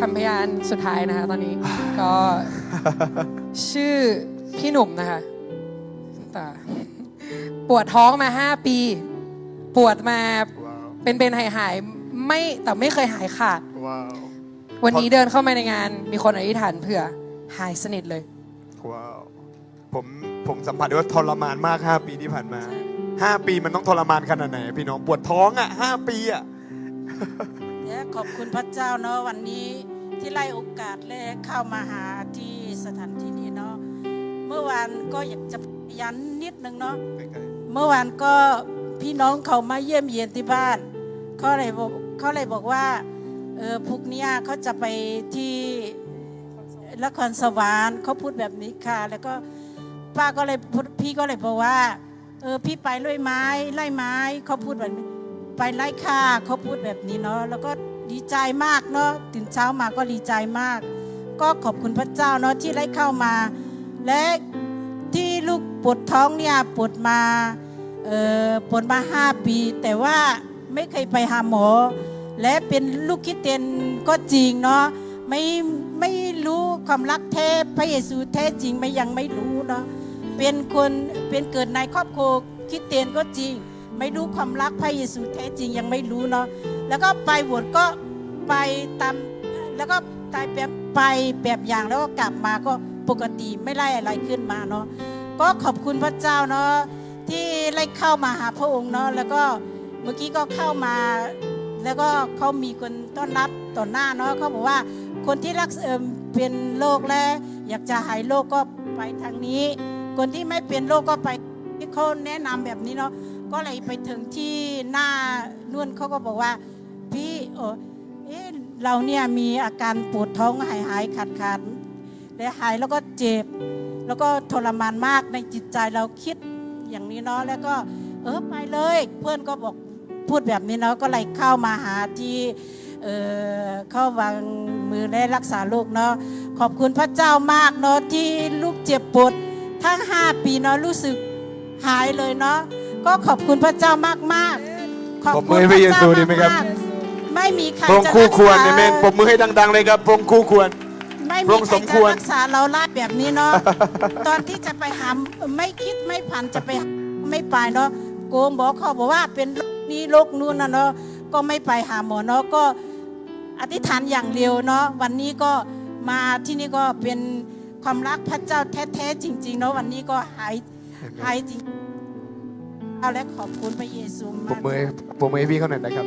คำพยานสุดท้ายนะคะตอนนี้ ก็ชื่อพี่หนุ่มนะคะแต่ปวดท้องมา5ปี ปวดมาว้าวเป็นเป็นหายหายๆไม่แต่ไม่เคยหายขาด ว้าววันนี้เดินเข้ามาในงาน มีคนอธิษฐานเผื่อหายสนิทเลย ว้าวผมผมสัมผัสได้ว่าทรมานมาก 5 ปีที่ผ่านมา 5 ปีมันต้องทรมานขนาดไหน พี่น้องปวดท้องอะ5ปีอะ และขอบคุณพระเจ้าเนาะวันนี้ที่ไล่โอกาสและเข้ามาหาที่สถานที่นี้เนาะเมื่อวานก็อยากจะยันนิดนึงเนาะเมื่อวานก็พี่น้องเขามาเยี่ยมเยียนที่บ้านเขาเลยบอกเขาเลยบอกว่าเออพวกเนี้ยเขาจะไปที่นครสวรรค์เขาพูดแบบนี้ค่ะ แล้วก็ป้าก็เลยพูดพี่ก็เลยบอกว่า เออพี่ไปไล่ไม้ไล่ไม้เขาพูดแบบนี้ ไปไล่ค่าเขาพูดแบบนี้เนาะแล้วก็ดีใจมากเนาะตื่นเช้ามาก็ดีใจมาก ก็ขอบคุณพระเจ้าเนาะที่ได้เข้ามา และที่ลูกปวดท้องเนี่ยปวดมาเอ่อปวดมาห้าปี แต่ว่าไม่เคยไปหาหมอ และเป็นลูกคิดเตียนก็จริงเนาะไม่ไม่รู้ความรักแท้พระเยซูแท้จริงไม่ยังไม่รู้เนาะเป็นคนเป็นเกิดในครอบครัวคิดเตียนก็จริง ไม่รู้ความรักพระเยซูแท้จริงยังไม่รู้เนาะแล้วก็ไปบวชก็ไปตามแล้วก็ตายแบบไปแบบอย่างแล้วก็กลับมาก็ปกติไม่ไล่อะไรขึ้นมาเนาะก็ขอบคุณพระเจ้าเนาะที่ไล่เข้ามาหาพระองค์เนาะแล้วก็เมื่อกี้ก็เข้ามา แล้วก็เขามีคนต้อนรับต่อหน้าเนาะเขาบอกว่าคนที่รักเออเป็นโรคและอยากจะหายโรคก็ไปทางนี้ คนที่ไม่เป็นโรคก็ไปที่เขาแนะนำแบบนี้เนาะ ก็เลยไปถึงที่หน้านุ่นเขาก็บอกว่า พี่เออเอ๊ะเราเนี่ยมีอาการปวดท้องหายหายขาดขาดและหายแล้วก็เจ็บ แล้วก็ทรมานมากในจิตใจเราคิดอย่างนี้เนาะแล้วก็เออไปเลย เพื่อนก็บอกพูดแบบนี้เนาะก็เลยเข้ามาหาที่เออเข้าวางมือและรักษาลูกเนาะขอบคุณพระเจ้ามากเนาะที่ลูกเจ็บปวดทั้ง 5 ปีเนาะรู้สึกหายเลยเนาะ ก็ขอบคุณพระเจ้ามากมากๆขอบปรบมืคุอณให้พพระระเยเจ้าซูดีไหมครับมากๆไม่มีใครพระองค์จะคู่ควรกษาเอเมนปรบมือให้ดัง ๆ เลยครับพระองค์คู่ควร ไม่พระมีองค์ใคสรมจะควร รักษาเราลาดแบบนี้เนาะตอนที่จะไปหาไม่คิดไม่ผันจะไปหาไม่ไปเนาะโกงบอกเขาบอกว่าเป็นโรคนี้โรคนู้นนะเนาะก็ไม่ไปหาหมอเนาะก็อธิษฐานอย่างเร็วเนาะวันนี้ก็มาที่นี่ก็เป็นความรักพระเจ้าแท้ๆจริง ๆ เนาะวันนี้ก็หาย หายจริงเอา และขอบคุณพระเยซูมาก ผมมือผมมือให้พี่เขาหน่อยนะครับ